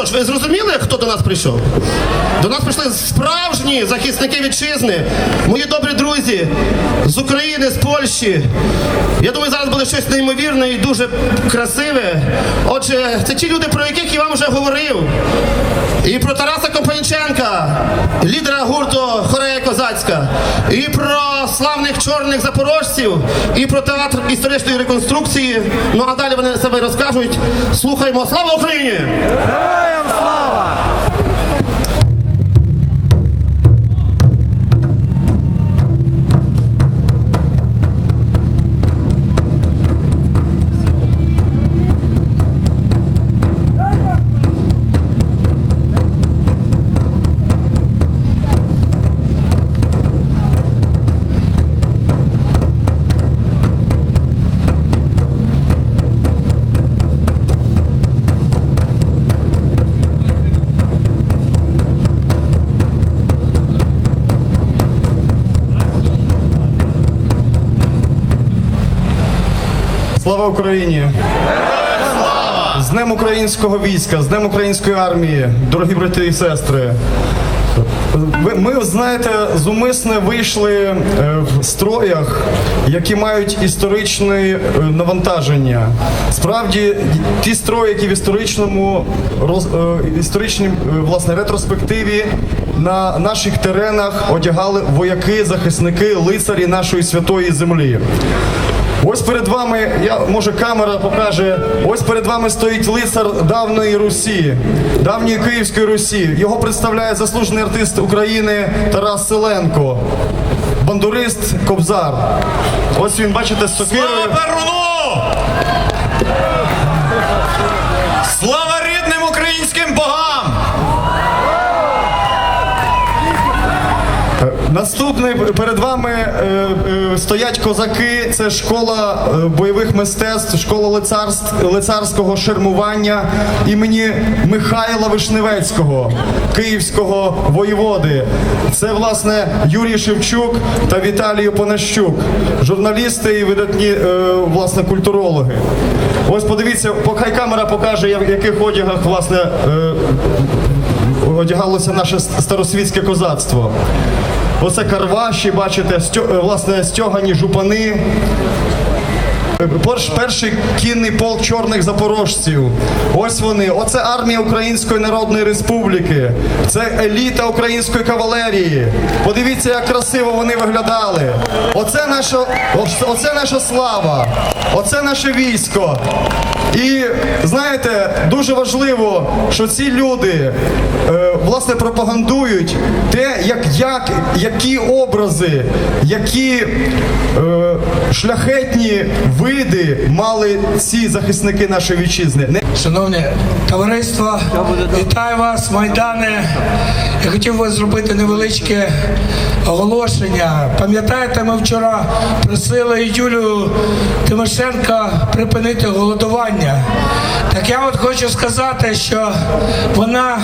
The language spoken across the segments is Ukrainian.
Тож, ви зрозуміли, хто до нас прийшов? До нас прийшли справжні захисники вітчизни, мої добрі друзі з України, з Польщі. Я думаю, зараз буде щось неймовірне і дуже красиве. Отже, це ті люди, про яких я вам вже говорив. І про Тараса Компаніченка, лідера гурту Хорея Козацька, і про славних чорних запорожців, і про театр історичної реконструкції. Ну а далі вони себе розкажуть. Слухаймо. Слава Україні! Слава Україні! З Днем українського війська, з Днем української армії, дорогі брати і сестри. Ми, знаєте, зумисне вийшли е, в строях, які мають історичне е, навантаження. Справді, ті строї, які в історичному е, історичній власне ретроспективі на наших теренах одягали вояки, захисники, лицарі нашої святої землі. Ось перед вами, я може камера покаже. Ось перед вами стоїть лицар давньої Русі, давньої Київської Русі. Його представляє заслужений артист України Тарас Селенко, бандурист Кобзар. Ось він, бачите, з сокирою. Наступний перед вами е, е, стоять козаки. Це школа е, бойових мистецтв, школа лицарств, лицарського шермування імені Михайла Вишневецького, київського воєводи. Це власне Юрій Шевчук та Віталій Понащук, журналісти і видатні власне культурологи. Ось подивіться, хай камера покаже, в яких одягах власне. одягалося наше старосвітське козацтво. Оце карваші, бачите, стьо- е, власне, стьогані жупани. Перш- Перший кінний полк чорних запорожців. Ось вони. Оце армія Української Народної Республіки. Це еліта української кавалерії. Подивіться, як красиво вони виглядали. Оце наша, оце- наша слава. Оце наше військо. І знаєте, дуже важливо, що ці люди е, власне пропагандують те, як, як, які образи, які е, шляхетні види мали ці захисники нашої вітчизни. Шановне товариство, вітаю вас, Майдане. Я хотів би зробити невеличке оголошення. Пам'ятаєте, ми вчора просили Юлію Тимошенко припинити голодування. Так я от хочу сказати, що вона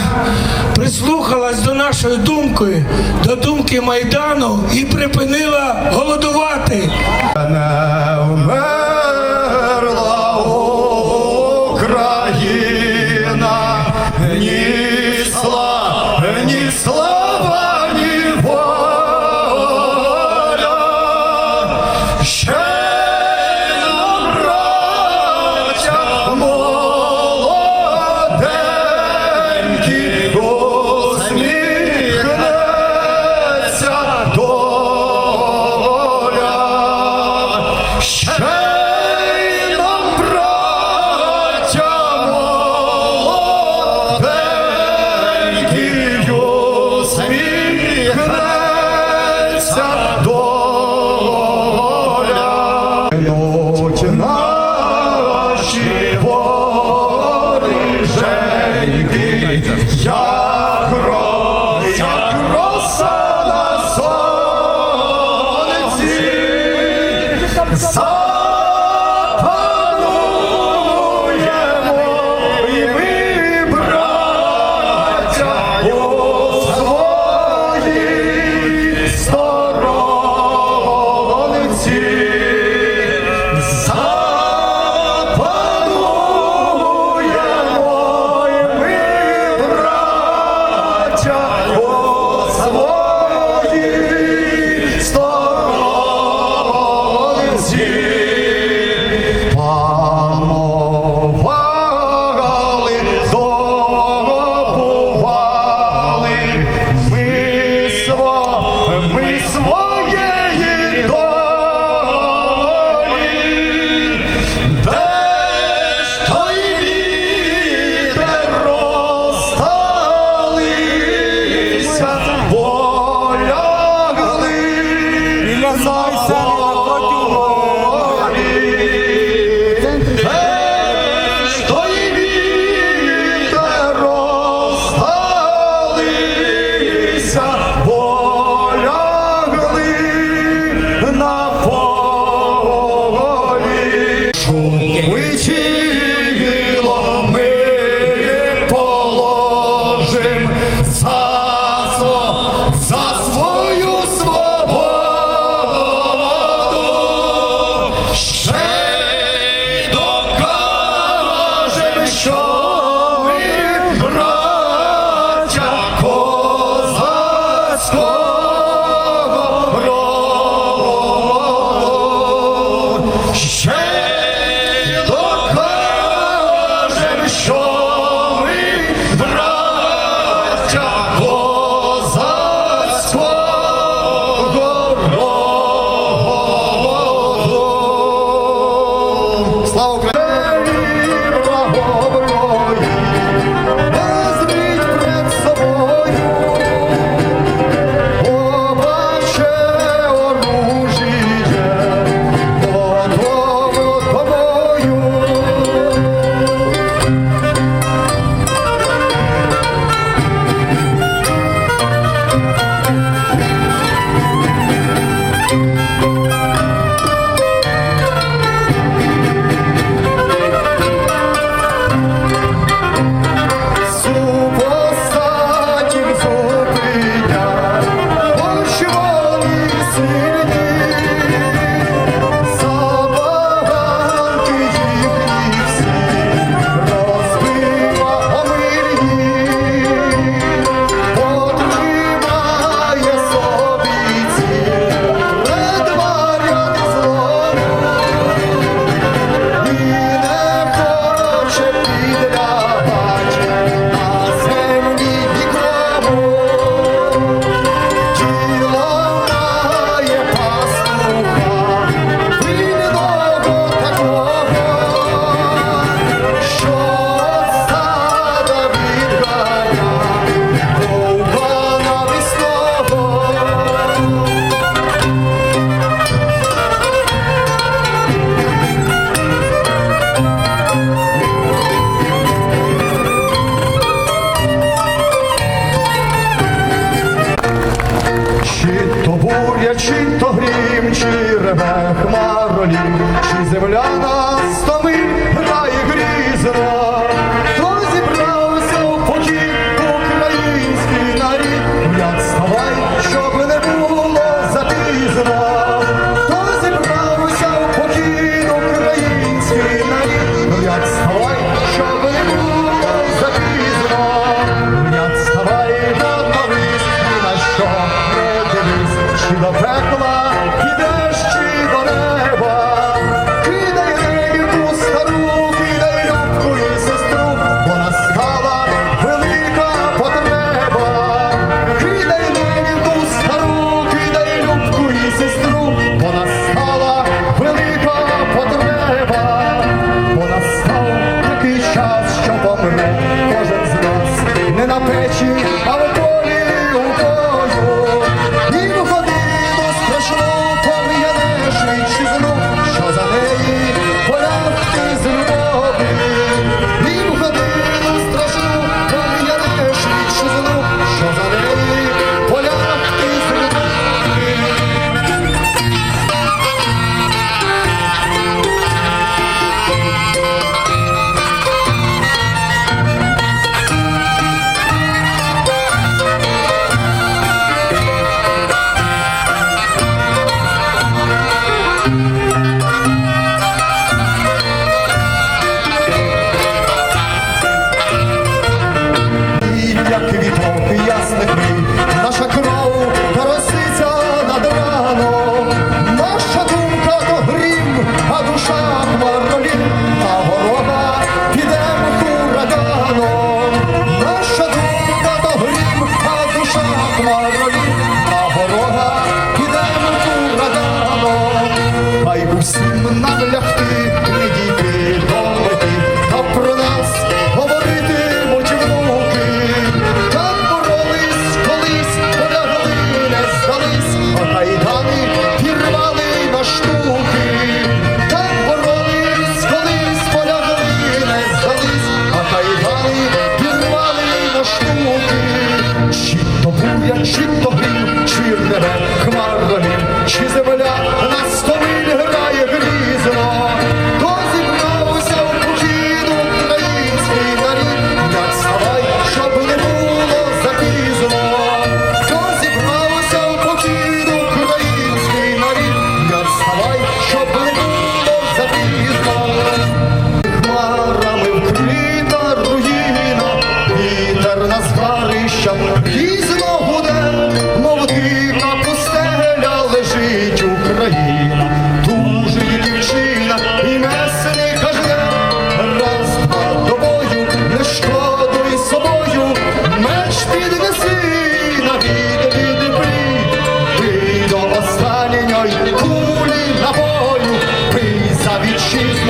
прислухалась до нашої думки, до думки Майдану і припинила голодувати.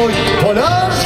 voy volando.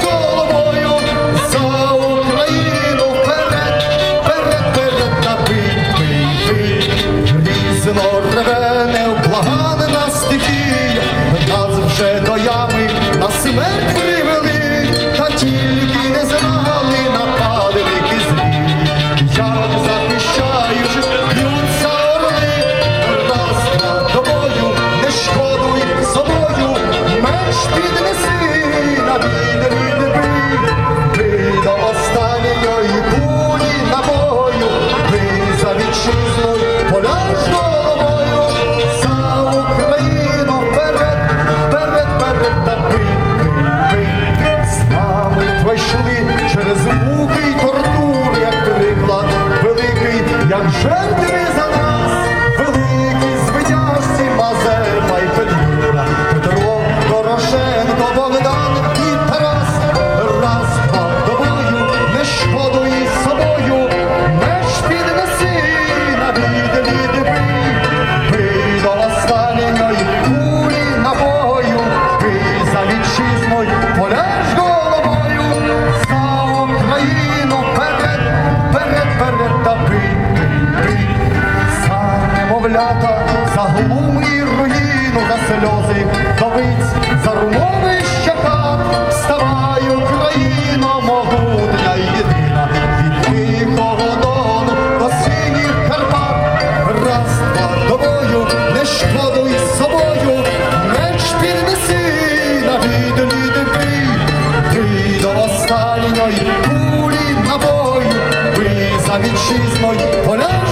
хата, за глум і руїну, за сльози вдовиць, за румовище хат, вставай, Україно, могутня єдина, від тихого дону до синіх Карпат, раз два тобою, не шкодуй собою, меч піднеси на відлі диви, ти до останньої кулі набою, ви за вітчизною поля.